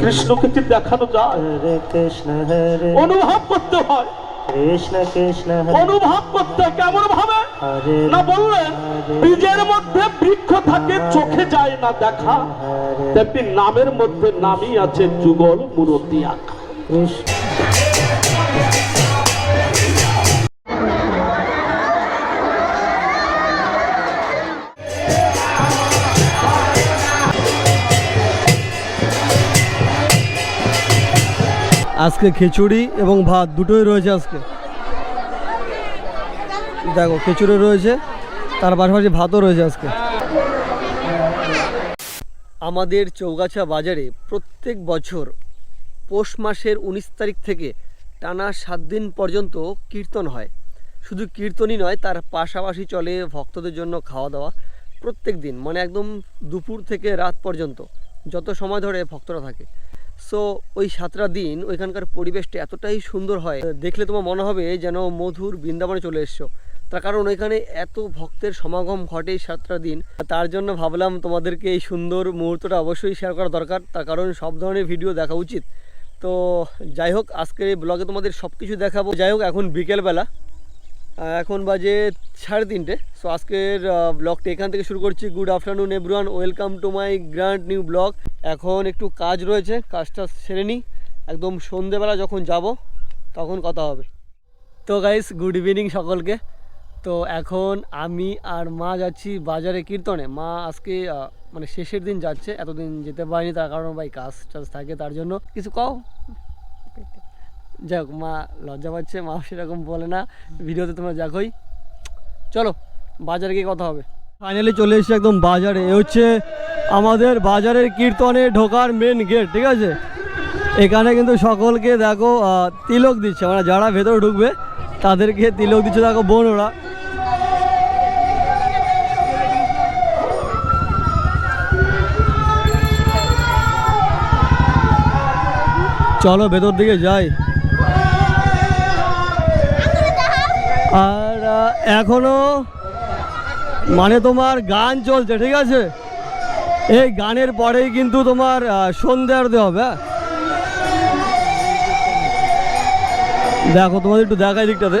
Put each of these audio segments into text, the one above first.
কৃষ্ণকে যে দেখানো যায়? কৃষ্ণ অনুভব করতে হয়। কৃষ্ণ কৃষ্ণ অনুভব করতে কেমন ভাবে? না বললে বীজের মধ্যে বৃক্ষ থাকে চোখে যায় না দেখা। তেমনি নামের মধ্যে নামই আছে যুগল মূরতি আঁকা। আজকে খিচুড়ি এবং ভাত, দুটোই রয়েছে আজকে। দেখো, খিচুড়ি রয়েছে, তার পাশাপাশি ভাতও রয়েছে আজকে। আমাদের চৌগাছা বাজারে প্রত্যেক বছর পৌষ মাসের উনিশ তারিখ থেকে টানা সাত দিন পর্যন্ত কীর্তন হয়। শুধু কীর্তনই নয়, তার পাশাপাশি চলে ভক্তদের জন্য খাওয়া দাওয়া প্রত্যেক দিন মানে একদম দুপুর থেকে রাত পর্যন্ত, যত সময় ধরে ভক্তরা থাকে। সো ওই সাতটা দিন ওইখানকার পরিবেশটা এতটাই সুন্দর হয়, দেখলে তোমার মনে হবে যেন মধুর বৃন্দাবনে চলে এসছো। তার কারণ ওইখানে এত ভক্তের সমাগম ঘটে সাতটা দিন। তার জন্য ভাবলাম তোমাদেরকে এই সুন্দর মুহূর্তটা অবশ্যই শেয়ার করা দরকার। তার কারণ সব ধরনের ভিডিও দেখা উচিত। তো, যাই হোক, আজকের এই ব্লগে তোমাদের সব কিছু দেখাবো। যাই হোক, এখন বিকেলবেলা। এখন বাজে সাড়ে তিনটে। সো আজকের ব্লগটা এখান থেকে শুরু করছি। Good afternoon everyone welcome to my grand new blog এখন একটু কাজ রয়েছে, কাজটা সেরে নিই। একদম সন্ধেবেলা যখন যাব, তখন কথা হবে। তো গাইস গুড ইভিনিং সকলকে। তো এখন আমি আর মা যাচ্ছি বাজারে কীর্তনে। মা আজকে মানে শেষের দিন যাচ্ছে। এতদিন যেতে পারিনি, তার কারণ ভাই কাজ টাজ থাকে তার জন্য। কিছু কও? যাই হোক মা লজ্জা পাচ্ছে, মা সেরকম বলে না। ভিডিওতে তোমরা দেখোই চলো, বাজারে গিয়ে কথা হবে। ফাইনালি চলে এসেছি একদম বাজারে। এ হচ্ছে আমাদের বাজারের কীর্তনে ঢোকার মেন গেট ঠিক আছে? এখানে কিন্তু সকলকে দেখো তিলক দিচ্ছে। মানে যারা ভেতরে ঢুকবে, তাদেরকে তিলক দিচ্ছে। দেখো বোন ওরা চলো ভেতর দিকে যাই। আর এখনও মানে তোমার গান চলছে, ঠিক আছে এই গানের পরেই কিন্তু তোমার সন্ধ্যা সন্ধে আরতি হবে হ্যাঁ? দেখো, তোমাদের একটু দেখাই দিকটাতে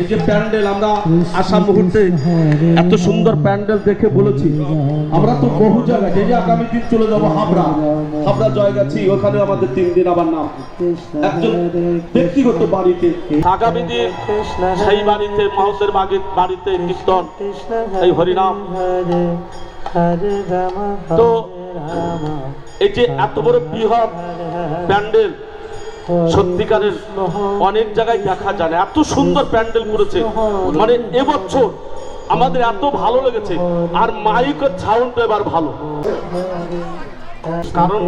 এই যে প্যান্ডেল, আমরা আসা মুহূর্তে এত সুন্দর প্যান্ডেল দেখে বলেছি। আমরা তো বহু জায়গায় যে আগামী দিন চলে যাব হাবড়া। হাবড়া জয় গেছি ওখানে আমাদের তিন দিন আবার নাম। একজন ব্যক্তিগত বাড়িতে। আগামী দিন সেই বাড়িতে মাহতের বাড়িতে কীর্তন। এই হরিনাম। তো এই যে এত বড় বৃহৎ প্যান্ডেল সত্যিকারের অনেক জায়গায় দেখা যায় না। এত সুন্দর প্যান্ডেল করেছে। মানে এবছর আমাদের এত ভালো লেগেছে। আর মাইকের সাউন্ড এবার ভালো। কারণ-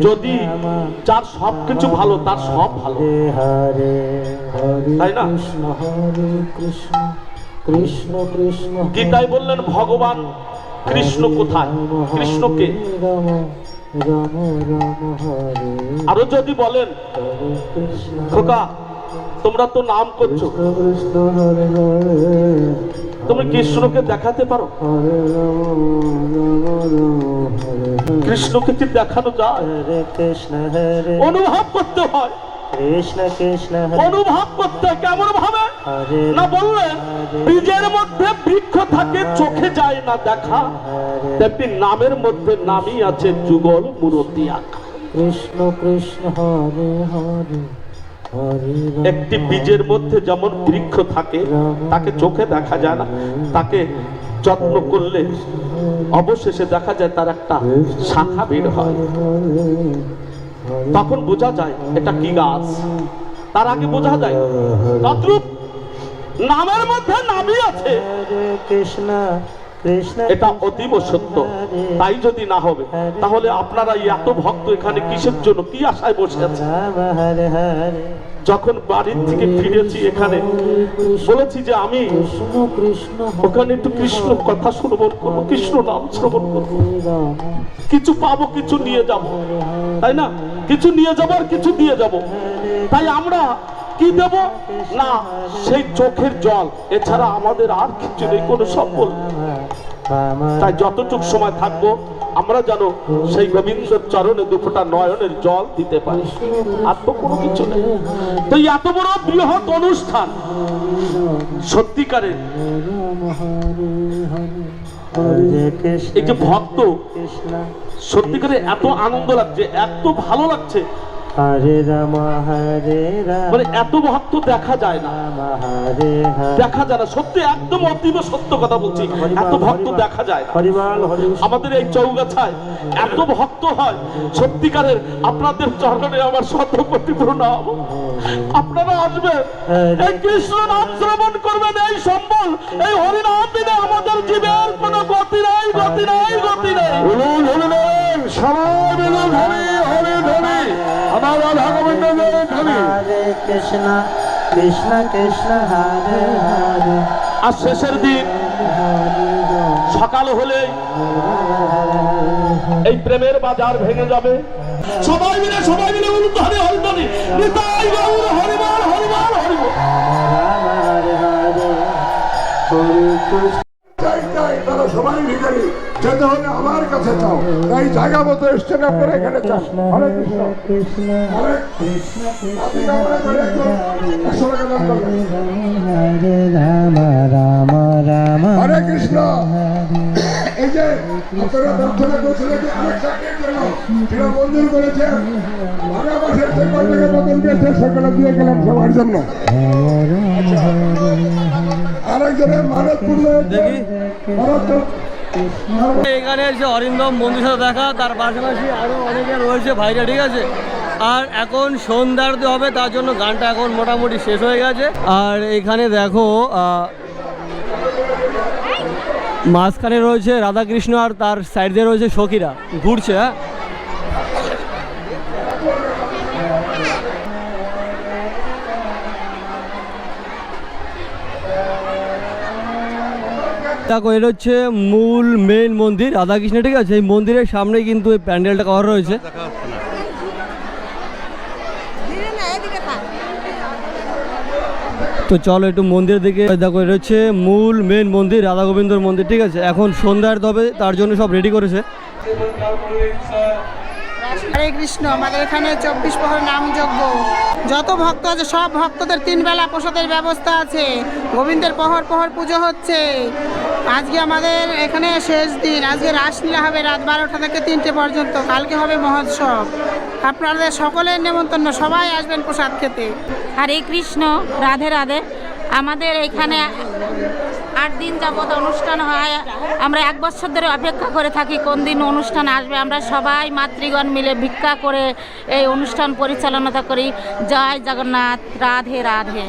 যদি যার সব কিছু ভালো তার সব ভালো। তাই না? কৃষ্ণ হরে কৃষ্ণ কৃষ্ণ কৃষ্ণ গীতায় বললেন ভগবান কৃষ্ণ কোথায়? কৃষ্ণকে আরও যদি বলেন, খোকা, তোমরা তো নাম করছ। তুমি কৃষ্ণকে দেখাতে পারো? কৃষ্ণকে কি দেখানো যায়? অনুভব করতে হয়। কৃষ্ণ কৃষ্ণ অনুভব করতে কেমন ভাবে? না বললেন বীজের মধ্যে বৃক্ষ থাকে চোখে যায় না দেখা। তেমনি নামের মধ্যে নামই আছে যুগল মূরতি আঁকা। কৃষ্ণ কৃষ্ণ হরে হরে একটি বীজের মধ্যে যেমন বৃক্ষ থাকে তাকে চোখে দেখা যায় না। তাকে যত্ন করলে অবশেষে দেখা যায় তার একটা শাখা বের হয়। তখন বোঝা যায় এটা কি গাছ। তার আগে বোঝা যায় তদ্রূপ নামের মধ্যে নামই আছে। কৃষ্ণ। এটা অতীব সত্য। তাই যদি না হবে তাহলে আপনারা এত ভক্ত এখানে কিসের জন্য কি আশায় বসে আছে যখন বাড়ির থেকে ফিরেছি এখানে বলেছি যে আমি ওখানে একটু কৃষ্ণ কথা শ্রবণ করব কৃষ্ণ নাম শ্রবণ করব। কিছু পাবো কিছু নিয়ে যাব। তাই না? কিছু নিয়ে যাব আর কিছু দিয়ে যাব। তাই আমরা কি দেব? না, সেই চোখের জল। এছাড়া আমাদের আর কিছু নেই, কোনো সম্বল তাই যতটুক সময় থাকব, আমরা যেন সেই গোবিন্দর চরণে দুফোটা নয়নের জল দিতে পারি। আর তো কোনো কিছু নেই। তো এত বড় বৃহৎ অনুষ্ঠান, সত্যিকারের। এই যে ভক্ত কৃষ্ণ সত্যিকারের এত আনন্দ লাগছে, এত ভালো লাগছে। হরে রাম হরে রাম। মানে এত দেখা যায় না। দেখা যায় না সত্যি একদম অতীব সত্য কথা বলছি। এত ভক্ত দেখা যায় আমাদের এই চৌগাছায় এত ভক্ত হয় সত্যিকারের আপনাদের চরণে আমার শতপতি প্রণাম। আপনারা আসবেন এই কৃষ্ণ নাম শ্রবণ করবেন এই সম্বল এই হরিনাম বিনে আমাদের জীবের কৃষ্ণ কৃষ্ণ কৃষ্ণ হরে হরে। আর শেষের দিন সকাল হলে এই প্রেমের বাজার ভেঙে যাবে। সবাই মিলে সবাই মিলে হরি ধরি নিতাই গৌর হরিবল হরিবল হরিবল। রাম হরে হরে। হরে কৃষ্ণ। চাই চাই তারা সবাই ভিখারি যেতে হলে আমার কাছে চাও তাই জায়গা মতো এসছেন করে এখানে চাও হরে কৃষ্ণ। কৃষ্ণ হরে কৃষ্ণ। হরে কৃষ্ণ। আপনারা প্রার্থনা করছিলেন যে আরেক চাকরির জন্য সেটা মঞ্জুর বেতন সেগুলো দিয়ে গেলাম সবার জন্য। আরেকজনের মানত এখানে এসে অরিন্দম বন্ধুর সাথে দেখা তার পাশাপাশি আরও অনেকে রয়েছে ভাইরা ঠিক আছে? আর এখন সন্ধ্যারতি হবে তার জন্য গানটা এখন মোটামুটি শেষ হয়ে গেছে। আর এখানে দেখো আহ, মাঝখানে রয়েছে রাধাকৃষ্ণ আর তার সাইড দিয়ে রয়েছে সখীরা। ঘুরছে হ্যাঁ? দেখো, এটা হচ্ছে মূল মেন মন্দির, রাধাকৃষ্ণ, ঠিক আছে? এই মন্দিরের সামনে কিন্তু এই প্যান্ডেলটা করা রয়েছে ধীরে না এদিকে থাক তো চলো একটু মন্দিরের দিকে দেখো, এটা হচ্ছে মূল মেন মন্দির রাধা গোবিন্দর মন্দির, ঠিক আছে? এখন সন্ধ্যার তবে তার জন্য সব রেডি করেছে। হরে কৃষ্ণ, আমাদের এখানে চব্বিশ প্রহর নাম যজ্ঞ। যত ভক্ত আছে, সব ভক্তদের তিন বেলা প্রসাদের ব্যবস্থা আছে। গোবিন্দের প্রহর প্রহর পুজো হচ্ছে। আজকে আমাদের এখানে শেষ দিন। আজকে রাসলীলা হবে রাত বারোটা থেকে তিনটে পর্যন্ত। কালকে হবে মহোৎসব। আপনাদের সকলের নেমন্তন্ন। সবাই আসবেন প্রসাদ খেতে। হরে কৃষ্ণ, রাধে রাধে। আমাদের এখানে আট দিন যাবৎ অনুষ্ঠান হয়। আমরা এক বছর ধরে অপেক্ষা করে থাকি কোন দিন অনুষ্ঠান আসবে। আমরা সবাই মাতৃগণ মিলে ভিক্ষা করে এই অনুষ্ঠান পরিচালনা করি। জয় জগন্নাথ, রাধে রাধে।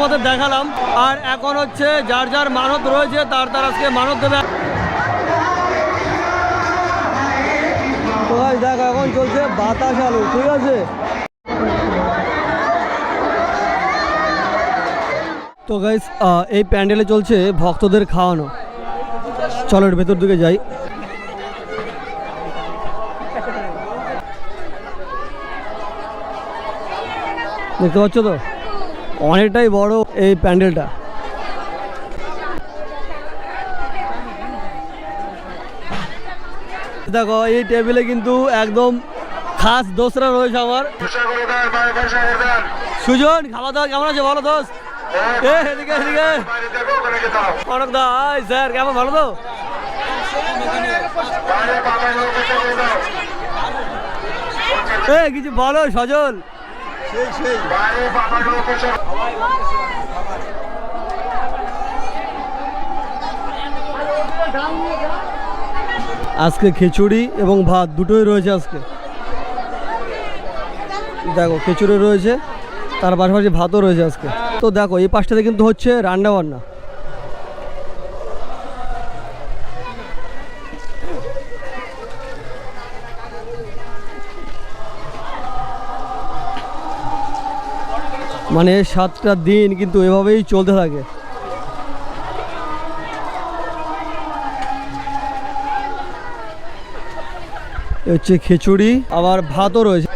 তোমাদের দেখালাম। আর এখন হচ্ছে যার যার মানত রয়েছে, তার তার আজকে মানত দেবে। দেখো, এখন চলছে বাতাস আলু, ঠিক আছে? তো গাইস এই প্যান্ডেলে চলছে ভক্তদের খাওয়ানো। চলো ভেতর দিকে যাই। দেখতে পাচ্ছ তো? অনেকটাই বড় এই প্যান্ডেলটা। দেখো, এই টেবিলে কিন্তু একদম খাস দোসরা রয়েছে আমার। সুজন খাওয়া দাওয়া কেমন আছে? এদিকে এদিকে। অনেক দা স্যার, কেমন? ভালো কিছু বলো, সজল। আজকে খিচুড়ি এবং ভাত, দুটোই রয়েছে আজকে। দেখো, খিচুড়ি রয়েছে, তার পাশাপাশি ভাতও রয়েছে আজকে। তো দেখো, এই পাশটাতে কিন্তু হচ্ছে রান্না বান্না মানে সাতটা দিন কিন্তু এভাবেই চলতে থাকে। হচ্ছে খিচুড়ি, আবার ভাতও রয়েছে।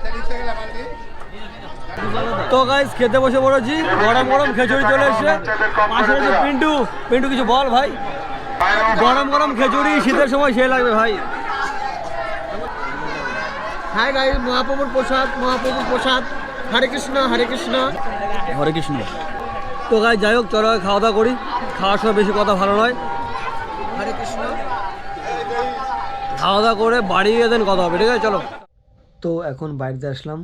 তো গাইস খেতে বসে পড়েছি। গরম গরম খিচুড়ি চলে এসছে। পাশে রয়েছে পিন্টু পিন্টু কিছু বল ভাই। গরম গরম খিচুড়ি, শীতের সময় সে লাগবে ভাই। হাই গাইস মহাপ্রভুর প্রসাদ মহাপ্রভুর প্রসাদ হরে কৃষ্ণ হরে কৃষ্ণ। হরে কৃষ্ণ। তো গাই যাই হোক চলো খাওয়া দাওয়া করি। খাওয়ার সময় বেশি কথা ভালো নয়। হরে কৃষ্ণ। খাওয়া দাওয়া করে বাড়ি গিয়ে দেন কথা হবে ঠিক আছে? চলো। তো এখন বাড়িতে আসলাম।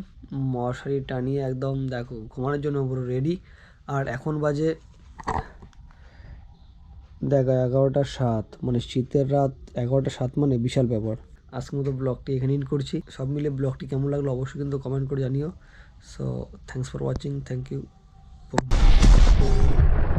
মশারি টানিয়ে একদম দেখো ঘুমানোর জন্য পুরো রেডি আর এখন বাজে দেখো এগারোটা সাত। মানে শীতের রাত এগারোটা সাত মানে বিশাল ব্যাপার। আজকের মতো ব্লগটি এখানে ইন করছি। সব মিলে ব্লগটি কেমন লাগল অবশ্যই কিন্তু কমেন্ট করে জানিও। so thanks for watching thank you Boom.